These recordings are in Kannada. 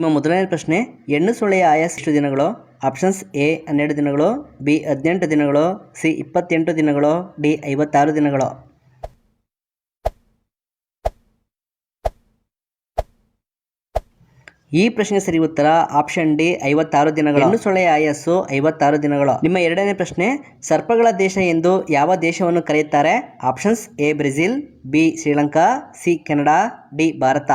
ನಿಮ್ಮ ಮೊದಲನೇ ಪ್ರಶ್ನೆ ಹೆಣ್ಣು ಸೊಳ್ಳೆಯ ಆಯಾಸ ಎಷ್ಟು ದಿನಗಳು? ಆಪ್ಷನ್ಸ್ ಎ ಹನ್ನೆರಡು ದಿನಗಳು ಬಿ ಹದಿನೆಂಟು ದಿನಗಳು ಸಿ ಇಪ್ಪತ್ತೆಂಟು ದಿನಗಳು ಡಿ ಐವತ್ತಾರು ದಿನಗಳು. ಈ ಪ್ರಶ್ನೆ ಸರಿ ಉತ್ತರ ಆಪ್ಷನ್ ಡಿ ಐವತ್ತಾರು ದಿನಗಳು. ಹೆಣ್ಣು ಸೊಳ್ಳೆಯ ಆಯಸ್ಸು ಐವತ್ತಾರು ದಿನಗಳು. ನಿಮ್ಮ ಎರಡನೇ ಪ್ರಶ್ನೆ, ಸರ್ಪಗಳ ದೇಶ ಎಂದು ಯಾವ ದೇಶವನ್ನು ಕರೆಯುತ್ತಾರೆ? Options A Brazil B Sri Lanka C Canada D Bharat.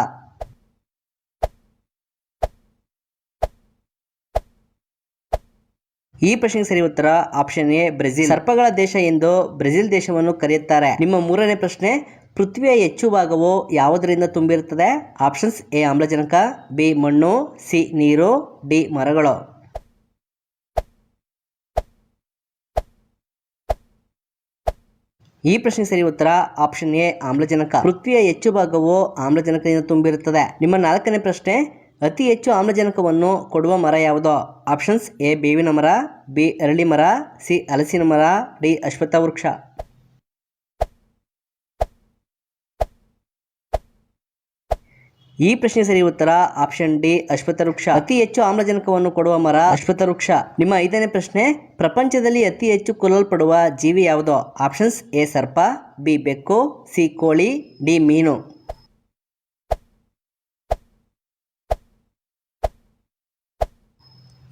ಈ ಪ್ರಶ್ನೆಗೆ ಸರಿ ಉತ್ತರ ಆಪ್ಷನ್ ಎ, ಬ್ರೆಜಿಲ್. ಸರ್ಪಗಳ ದೇಶ ಎಂದು ಬ್ರೆಜಿಲ್ ದೇಶವನ್ನು ಕರೆಯುತ್ತಾರೆ. ನಿಮ್ಮ ಮೂರನೇ ಪ್ರಶ್ನೆ, ಪೃಥ್ವಿಯ ಹೆಚ್ಚು ಭಾಗವು ಯಾವುದರಿಂದ ತುಂಬಿರುತ್ತದೆ? ಆಪ್ಷನ್ಸ್ ಎ, ಆಮ್ಲಜನಕ, ಬಿ, ಮಣ್ಣು, ಸಿ, ನೀರು, ಡಿ, ಮರಗಳು. ಈ ಪ್ರಶ್ನೆ ಸರಿ ಉತ್ತರ ಆಪ್ಷನ್ ಎ, ಆಮ್ಲಜನಕ. ಪೃಥ್ವಿಯ ಹೆಚ್ಚು ಭಾಗವು ಆಮ್ಲಜನಕದಿಂದ ತುಂಬಿರುತ್ತದೆ. ನಿಮ್ಮ ನಾಲ್ಕನೇ ಪ್ರಶ್ನೆ ಅತಿ ಹೆಚ್ಚು ಆಮ್ಲಜನಕವನ್ನು ಕೊಡುವ ಮರ ಯಾವುದು? ಆಪ್ಷನ್ಸ್ ಎ, ಬೇವಿನ ಮರ, ಬಿ, ಅರಳಿ ಮರ, ಸಿ, ಹಲಸಿನ ಮರ, ಡಿ, ಅಶ್ವತ್ಥ ವೃಕ್ಷ. ಈ ಪ್ರಶ್ನೆ ಸರಿ ಉತ್ತರ ಆಪ್ಷನ್ ಡಿ ಅಶ್ವಥ ವೃಕ್ಷ. ಅತಿ ಹೆಚ್ಚು ಆಮ್ಲಜನಕವನ್ನು ಕೊಡುವ ಮರ ಅಶ್ವತ್ಥ ವೃಕ್ಷ. ನಿಮ್ಮ ಐದನೇ ಪ್ರಶ್ನೆ, ಪ್ರಪಂಚದಲ್ಲಿ ಅತಿ ಹೆಚ್ಚು ಕೊಲ್ಲಲ್ಪಡುವ ಜೀವಿ ಯಾವುದು? ಆಪ್ಷನ್ಸ್ ಎ, ಸರ್ಪ, ಬಿ, ಬೆಕ್ಕು, ಸಿ, ಕೋಳಿ, ಡಿ, ಮೀನು.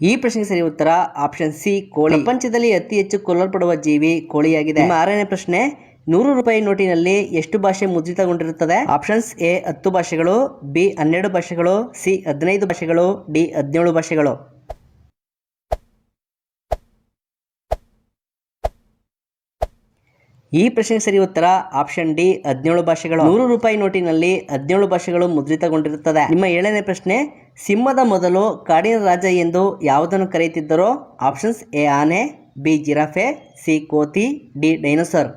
ಈ ಪ್ರಶ್ನೆಗೆ ಸರಿ ಉತ್ತರ ಆಪ್ಷನ್ ಸಿ ಕೋಳಿ. ಪ್ರಪಂಚದಲ್ಲಿ ಅತಿ ಹೆಚ್ಚು ಕೊಲ್ಲಲ್ಪಡುವ ಜೀವಿ ಕೋಳಿಯಾಗಿದೆ. ಆರನೇ ಪ್ರಶ್ನೆ ನೂರು ರೂಪಾಯಿ ನೋಟಿನಲ್ಲಿ ಎಷ್ಟು ಭಾಷೆ ಮುದ್ರಿತಗೊಂಡಿರುತ್ತದೆ? ಆಪ್ಷನ್ಸ್ ಎ ಹತ್ತು ಭಾಷೆಗಳು ಬಿ ಹನ್ನೆರಡು ಭಾಷೆಗಳು ಸಿ ಹದಿನೈದು ಭಾಷೆಗಳು ಡಿ ಹದಿನೇಳು ಭಾಷೆಗಳು. ಈ ಪ್ರಶ್ನೆಗೆ ಸರಿ ಉತ್ತರ ಆಪ್ಷನ್ ಡಿ, ಹದಿನೇಳು ಭಾಷೆಗಳು. ನೂರು ರೂಪಾಯಿ ನೋಟಿನಲ್ಲಿ ಹದಿನೇಳು ಭಾಷೆಗಳು ಮುದ್ರಿತಗೊಂಡಿರುತ್ತದೆ. ನಿಮ್ಮ ಏಳನೇ ಪ್ರಶ್ನೆ, ಸಿಂಹದ ಮೊದಲು ಕಾಡಿನ ರಾಜ ಎಂದು ಯಾವುದನ್ನು ಕರೆಯುತ್ತಿದ್ದರೋ? ಆಪ್ಷನ್ಸ್ ಎ, ಆನೆ, ಬಿ, ಜಿರಾಫೆ, ಸಿ, ಕೋತಿ, ಡಿ, ಡೈನೋಸರ್.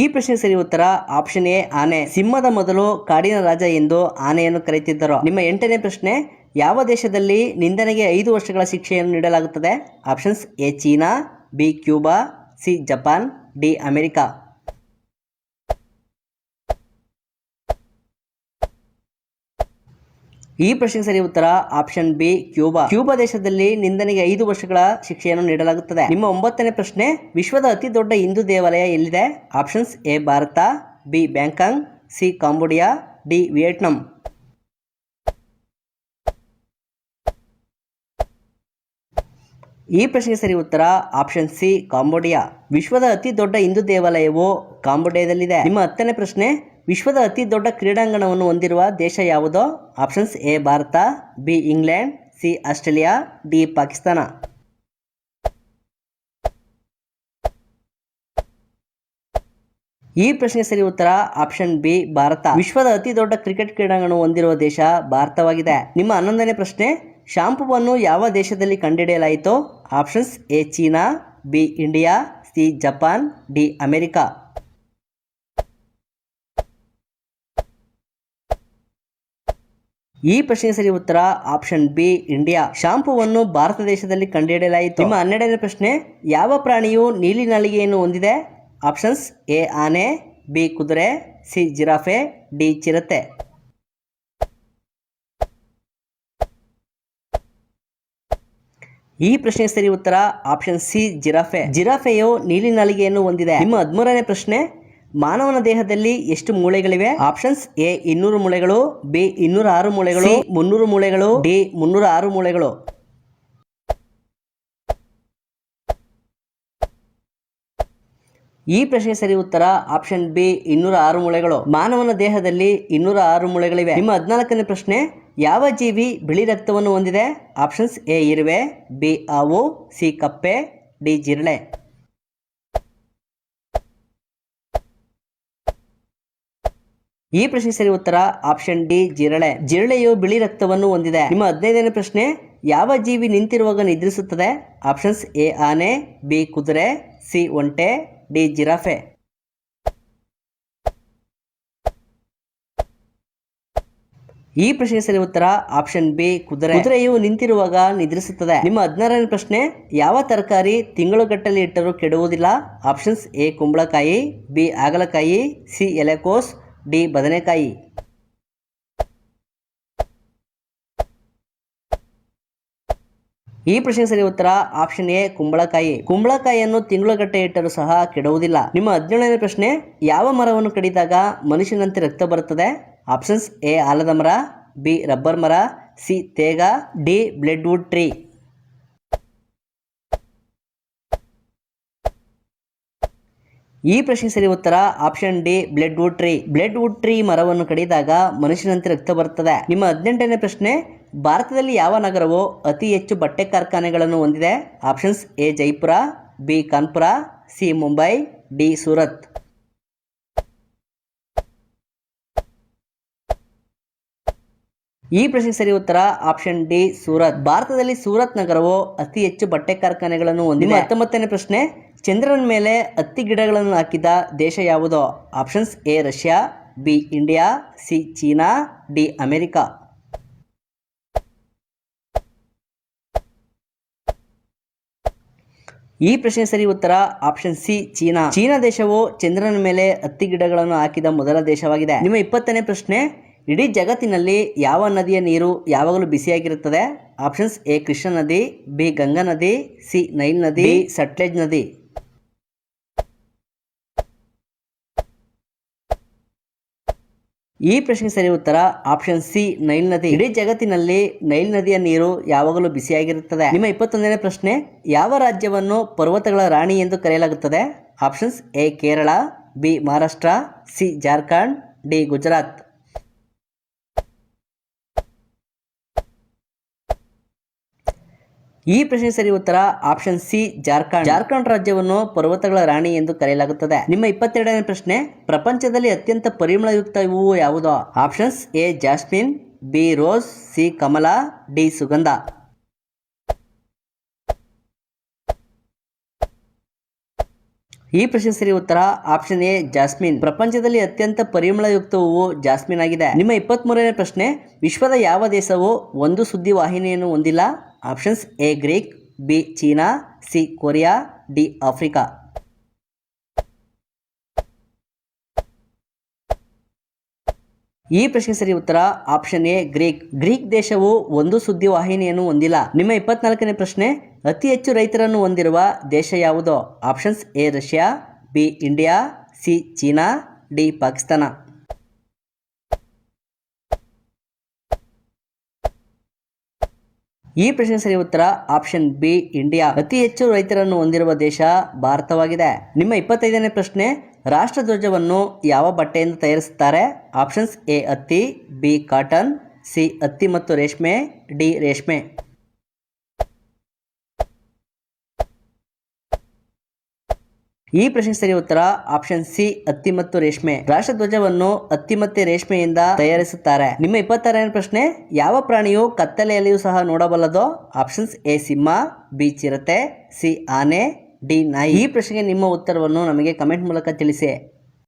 ಈ ಪ್ರಶ್ನೆ ಸರಿ ಉತ್ತರ ಆಪ್ಷನ್ ಎ, ಆನೆ. ಸಿಂಹದ ಮೊದಲು ಕಾಡಿನ ರಾಜ ಎಂದು ಆನೆಯನ್ನು ಕರೆಯುತ್ತಿದ್ದರು? ನಿಮ್ಮ ಎಂಟನೇ ಪ್ರಶ್ನೆ ಯಾವ ದೇಶದಲ್ಲಿ ನಿಂದನೆಗೆ ಐದು ವರ್ಷಗಳ ಶಿಕ್ಷೆಯನ್ನು ನೀಡಲಾಗುತ್ತದೆ? Options A, China, B, Cuba, C, Japan, D, America. ಈ ಪ್ರಶ್ನೆಗೆ ಸರಿ ಉತ್ತರ ಆಪ್ಷನ್ ಬಿ, ಕ್ಯೂಬಾ. ಕ್ಯೂಬಾ ದೇಶದಲ್ಲಿ ನಿಂದನೆಗೆ ಐದು ವರ್ಷಗಳ ಶಿಕ್ಷೆಯನ್ನು ನೀಡಲಾಗುತ್ತದೆ. ನಿಮ್ಮ ಒಂಬತ್ತನೇ ಪ್ರಶ್ನೆ, ವಿಶ್ವದ ಅತಿ ದೊಡ್ಡ ಹಿಂದೂ ದೇವಾಲಯ ಎಲ್ಲಿದೆ? Options A, Bharat, B, Bangkok, C, Cambodia, D, Vietnam. ಈ ಪ್ರಶ್ನೆಗೆ ಸರಿ ಉತ್ತರ ಆಪ್ಷನ್ ಸಿ, ಕಾಂಬೋಡಿಯಾ. ವಿಶ್ವದ ಅತಿ ದೊಡ್ಡ ಹಿಂದೂ ದೇವಾಲಯವು ಕಾಂಬೋಡಿಯಾದಲ್ಲಿದೆ. ನಿಮ್ಮ ಹತ್ತನೇ ಪ್ರಶ್ನೆ, ವಿಶ್ವದ ಅತಿ ದೊಡ್ಡ ಕ್ರೀಡಾಂಗಣವನ್ನು ಹೊಂದಿರುವ ದೇಶ ಯಾವುದು? Options A, Bharat, B, England, C, Australia, D, Pakistan. ಈ ಪ್ರಶ್ನೆ ಸರಿ ಉತ್ತರ ಆಪ್ಷನ್ ಬಿ, ಭಾರತ. ವಿಶ್ವದ ಅತಿ ದೊಡ್ಡ ಕ್ರಿಕೆಟ್ ಕ್ರೀಡಾಂಗಣ ಹೊಂದಿರುವ ದೇಶ ಭಾರತವಾಗಿದೆ. ನಿಮ್ಮ ಹನ್ನೊಂದನೇ ಪ್ರಶ್ನೆ ಶಾಂಪುವನ್ನು ಯಾವ ದೇಶದಲ್ಲಿ ಕಂಡುಹಿಡಿಯಲಾಯಿತು, options A China, B India, C Japan, D America. ಈ ಪ್ರಶ್ನೆಗೆ ಸರಿ ಉತ್ತರ ಆಪ್ಷನ್ ಬಿ, ಇಂಡಿಯಾ. ಶಾಂಪುವನ್ನು ಭಾರತ ದೇಶದಲ್ಲಿ ಕಂಡುಹಿಡಿಯಲಾಯಿತು? ನಿಮ್ಮ ಹನ್ನೆರಡನೇ ಪ್ರಶ್ನೆ, ಯಾವ ಪ್ರಾಣಿಯು ನೀಲಿ ನಾಲಿಗೆಯನ್ನು ಹೊಂದಿದೆ? ಆಪ್ಷನ್ಸ್ ಎ ಆನೆ, ಬಿ ಕುದುರೆ, ಸಿ ಜಿರಾಫೆ, ಡಿ ಚಿರತೆ. ಈ ಪ್ರಶ್ನೆ ಸರಿ ಉತ್ತರ ಆಪ್ಷನ್ ಸಿ ಜಿರಾಫೆ. ಜಿರಾಫೆಯು ನೀಲಿ ನಾಲಿಗೆಯನ್ನು ಹೊಂದಿದೆ. ನಿಮ್ಮ ಹದಿಮೂರನೇ ಪ್ರಶ್ನೆ ಮಾನವನ ದೇಹದಲ್ಲಿ ಎಷ್ಟು ಮೂಳೆಗಳಿವೆ? ಆಪ್ಷನ್ಸ್ ಎ ಇನ್ನೂರು ಮೂಳೆಗಳು ಬಿ ಇನ್ನೂರ ಆರು ಮೂಳೆಗಳು ಮುನ್ನೂರು ಮೂಳೆಗಳು ಡಿ ಮುನ್ನೂರ ಆರು ಮೂಳೆಗಳು. ಈ ಪ್ರಶ್ನೆ ಸರಿ ಉತ್ತರ ಆಪ್ಷನ್ ಬಿ, ಇನ್ನೂರ ಆರು ಮೂಳೆಗಳು. ಮಾನವನ ದೇಹದಲ್ಲಿ ಇನ್ನೂರ ಆರು ಮೂಳೆಗಳಿವೆ. ನಿಮ್ಮ ಹದಿನಾಲ್ಕನೇ ಪ್ರಶ್ನೆ, ಯಾವ ಜೀವಿ ಬಿಳಿ ರಕ್ತವನ್ನು ಹೊಂದಿದೆ? ಆಪ್ಷನ್ಸ್ ಎ, ಇರುವೆ, ಬಿ, ಆವು, ಸಿ, ಕಪ್ಪೆ, ಡಿ, ಜಿರಳೆ. ಈ ಪ್ರಶ್ನೆ ಸರಿ ಉತ್ತರ ಆಪ್ಷನ್ ಡಿ, ಜಿರಳೆ. ಜಿರಳೆಯು ಬಿಳಿ ರಕ್ತವನ್ನು ಹೊಂದಿದೆ. ನಿಮ್ಮ ಹದಿನೈದನೇ ಪ್ರಶ್ನೆ, ಯಾವ ಜೀವಿ ನಿಂತಿರುವಾಗ ನಿದ್ರಿಸುತ್ತದೆ? ಆಪ್ಷನ್ಸ್ ಎ, ಆನೆ, ಬಿ, ಕುದುರೆ, ಸಿ, ಒಂಟೆ ಡಿ ಜಿರಾಫೆ. ಈ ಪ್ರಶ್ನೆ ಸರಿ ಉತ್ತರ ಆಪ್ಷನ್ ಬಿ, ಕುದುರೆ. ಕುದುರೆಯು ನಿಂತಿರುವಾಗ ನಿದ್ರಿಸುತ್ತದೆ. ನಿಮ್ಮ ಹದಿನಾರನೇ ಪ್ರಶ್ನೆ, ಯಾವ ತರಕಾರಿ ತಿಂಗಳುಗಟ್ಟಲೆ ಇಟ್ಟರೂ ಕೆಡುವುದಿಲ್ಲ? ಆಪ್ಷನ್ಸ್ ಎ, ಕುಂಬಳಕಾಯಿ, ಬಿ, ಹಾಗಲಕಾಯಿ, ಸಿ, ಎಲೆಕೋಸ್, ಡಿ, ಬದನೆಕಾಯಿ. ಈ ಪ್ರಶ್ನೆ ಸರಿ ಉತ್ತರ ಆಪ್ಷನ್ ಎ, ಕುಂಬಳಕಾಯಿ. ಕುಂಬಳಕಾಯಿಯನ್ನು ತಿಂಗಳುಗಟ್ಟೆ ಇಟ್ಟರೂ ಸಹ ಕೆಡುವುದಿಲ್ಲ ನಿಮ್ಮ ಹದಿನೇಳನೇ ಪ್ರಶ್ನೆ, ಯಾವ ಮರವನ್ನು ಕಡಿದಾಗ ಮನುಷ್ಯನಂತೆ ರಕ್ತ ಬರುತ್ತದೆ? ಆಪ್ಷನ್ಸ್ ಎ, ಆಲದ ಮರ, ಬಿ, ರಬ್ಬರ್ ಮರ, ಸಿ, ತೇಗ, ಡಿ ಬ್ಲೆಡ್ವುಡ್ ಟ್ರೀ. ಈ ಪ್ರಶ್ನೆ ಸರಿ ಉತ್ತರ option D bloodwood tree. Bloodwood tree ಮರವನ್ನು ಕಡಿದಾಗ ಮನುಷ್ಯನಂತೆ ರಕ್ತ ಬರುತ್ತದೆ. ನಿಮ್ಮ ಹದಿನೆಂಟನೇ ಪ್ರಶ್ನೆ ಭಾರತದಲ್ಲಿ ಯಾವ ನಗರವು ಅತಿ ಹೆಚ್ಚು ಬಟ್ಟೆ ಕಾರ್ಖಾನೆಗಳನ್ನು ಹೊಂದಿದೆ? Options A, Jaipur, B, Kanpur, C, Mumbai, D, Surat. ಈ ಪ್ರಶ್ನೆ ಸರಿ ಉತ್ತರ ಆಪ್ಷನ್ ಡಿ, ಸೂರತ್. ಭಾರತದಲ್ಲಿ ಸೂರತ್ ನಗರವು ಅತಿ ಹೆಚ್ಚು ಬಟ್ಟೆ ಕಾರ್ಖಾನೆಗಳನ್ನು ಹೊಂದಿದೆ. ಹತ್ತೊಂಬತ್ತನೇ ಪ್ರಶ್ನೆ, ಚಂದ್ರನ ಮೇಲೆ ಹತ್ತಿ ಗಿಡಗಳನ್ನು ಹಾಕಿದ ದೇಶ ಯಾವುದು? Options A, Russia, B, India, C, China, D, America. ಈ ಪ್ರಶ್ನೆ ಸರಿ ಉತ್ತರ ಆಪ್ಷನ್ ಸಿ, ಚೀನಾ. ಚೀನಾ ದೇಶವು ಚಂದ್ರನ ಮೇಲೆ ಹತ್ತಿ ಗಿಡಗಳನ್ನು ಹಾಕಿದ ಮೊದಲ ದೇಶವಾಗಿದೆ. ನಿಮ್ಮ ಇಪ್ಪತ್ತನೇ ಪ್ರಶ್ನೆ, ಇಡೀ ಜಗತ್ತಿನಲ್ಲಿ ಯಾವ ನದಿಯ ನೀರು ಯಾವಾಗಲೂ ಬಿಸಿಯಾಗಿರುತ್ತದೆ? ಆಪ್ಷನ್ಸ್ ಎ, ಕೃಷ್ಣ ನದಿ, ಬಿ, ಗಂಗಾ ನದಿ, ಸಿ, ನೈಲ್ ನದಿ ಸಟ್ಲೆಜ್ ನದಿ. ಈ ಪ್ರಶ್ನೆ ಸರಿ ಉತ್ತರ ಆಪ್ಷನ್ ಸಿ ನೈಲ್ ನದಿ. ಇಡೀ ಜಗತ್ತಿನಲ್ಲಿ ನೈಲ್ ನದಿಯ ನೀರು ಯಾವಾಗಲೂ ಬಿಸಿಯಾಗಿರುತ್ತದೆ. ನಿಮ್ಮ ಇಪ್ಪತ್ತೊಂದನೇ ಪ್ರಶ್ನೆ, ಯಾವ ರಾಜ್ಯವನ್ನು ಪರ್ವತಗಳ ರಾಣಿ ಎಂದು ಕರೆಯಲಾಗುತ್ತದೆ? Options A Kerala B Maharashtra C Jharkhand D Gujarat ಈ ಪ್ರಶ್ನೆ ಸರಿ ಉತ್ತರ ಆಪ್ಷನ್ ಸಿ ಜಾರ್ಖಂಡ್. ಜಾರ್ಖಂಡ್ ರಾಜ್ಯವನ್ನು ಪರ್ವತಗಳ ರಾಣಿ ಎಂದು ಕರೆಯಲಾಗುತ್ತದೆ. ನಿಮ್ಮ ಇಪ್ಪತ್ತೆರಡನೇ ಪ್ರಶ್ನೆ, ಪ್ರಪಂಚದಲ್ಲಿ ಅತ್ಯಂತ ಪರಿಮಳಯುಕ್ತ ಹೂವು ಯಾವುದು? Options A, jasmine, B, rose, C, Kamala, D, ಸುಗಂಧ. ಈ ಪ್ರಶ್ನೆ ಸರಿ ಉತ್ತರ ಆಪ್ಷನ್ ಎ, ಜಾಸ್ಮಿನ್. ಪ್ರಪಂಚದಲ್ಲಿ ಅತ್ಯಂತ ಪರಿಮಳಯುಕ್ತ ಹೂವು ಜಾಸ್ಮಿನ್ ಆಗಿದೆ. ನಿಮ್ಮ ಇಪ್ಪತ್ತ್ ಮೂರನೇ ಪ್ರಶ್ನೆ, ವಿಶ್ವದ ಯಾವ ದೇಶವು ಒಂದು ಸುದ್ದಿ ವಾಹಿನಿಯನ್ನು ಹೊಂದಿಲ್ಲ? Options A Greek B China C Korea D Africa ಈ ಪ್ರಶ್ನೆ ಸರಿ ಉತ್ತರ ಆಪ್ಷನ್ ಎ ಗ್ರೀಕ್ ಗ್ರೀಕ್ ದೇಶವು ಒಂದು ಸುದ್ದಿ ವಾಹಿನಿಯನ್ನು ಹೊಂದಿಲ್ಲ. ನಿಮ್ಮ ಇಪ್ಪತ್ನಾಲ್ಕನೇ ಪ್ರಶ್ನೆ, ಅತಿ ಹೆಚ್ಚು ರೈತರನ್ನು ಹೊಂದಿರುವ ದೇಶ ಯಾವುದು? Options A Russia B India C China D Pakistan ಈ ಪ್ರಶ್ನೆ ಸರಿ ಉತ್ತರ ಆಪ್ಷನ್ ಬಿ, ಇಂಡಿಯಾ. ಅತಿ ಹೆಚ್ಚು ರೈತರನ್ನು ಹೊಂದಿರುವ ದೇಶ ಭಾರತವಾಗಿದೆ. ನಿಮ್ಮ ಇಪ್ಪತ್ತೈದನೇ ಪ್ರಶ್ನೆ ರಾಷ್ಟ್ರಧ್ವಜವನ್ನು ಯಾವ ಬಟ್ಟೆಯಿಂದ ತಯಾರಿಸುತ್ತಾರೆ? ಆಪ್ಷನ್ಸ್ ಎ ಹತ್ತಿ ಬಿ, ಕಾಟನ್, ಸಿ ಹತ್ತಿ ಮತ್ತು ರೇಷ್ಮೆ, ಡಿ, ರೇಷ್ಮೆ. ಈ ಪ್ರಶ್ನೆ ಉತ್ತರ ಆಪ್ಷನ್ ಸಿ ಹತ್ತಿ ಮತ್ತು ರೇಷ್ಮೆ. ರಾಷ್ಟ್ರಧ್ವಜವನ್ನು ಹತ್ತಿ ಮತ್ತೆ ರೇಷ್ಮೆಯಿಂದ ತಯಾರಿಸುತ್ತಾರೆ. ನಿಮ್ಮ ಇಪ್ಪತ್ತಾರನೇ ಪ್ರಶ್ನೆ, ಯಾವ ಪ್ರಾಣಿಯು ಕತ್ತಲೆಯಲ್ಲಿಯೂ ಸಹ ನೋಡಬಲ್ಲದೋ? ಆಪ್ಷನ್ಸ್ ಎ, ಸಿಂಹ, ಬಿ, ಚಿರತೆ, ಸಿ, ಆನೆ, ಡಿ, ನಾಯಿ. ಈ ಪ್ರಶ್ನೆಗೆ ನಿಮ್ಮ ಉತ್ತರವನ್ನು ನಮಗೆ ಕಮೆಂಟ್ ಮೂಲಕ ತಿಳಿಸಿ.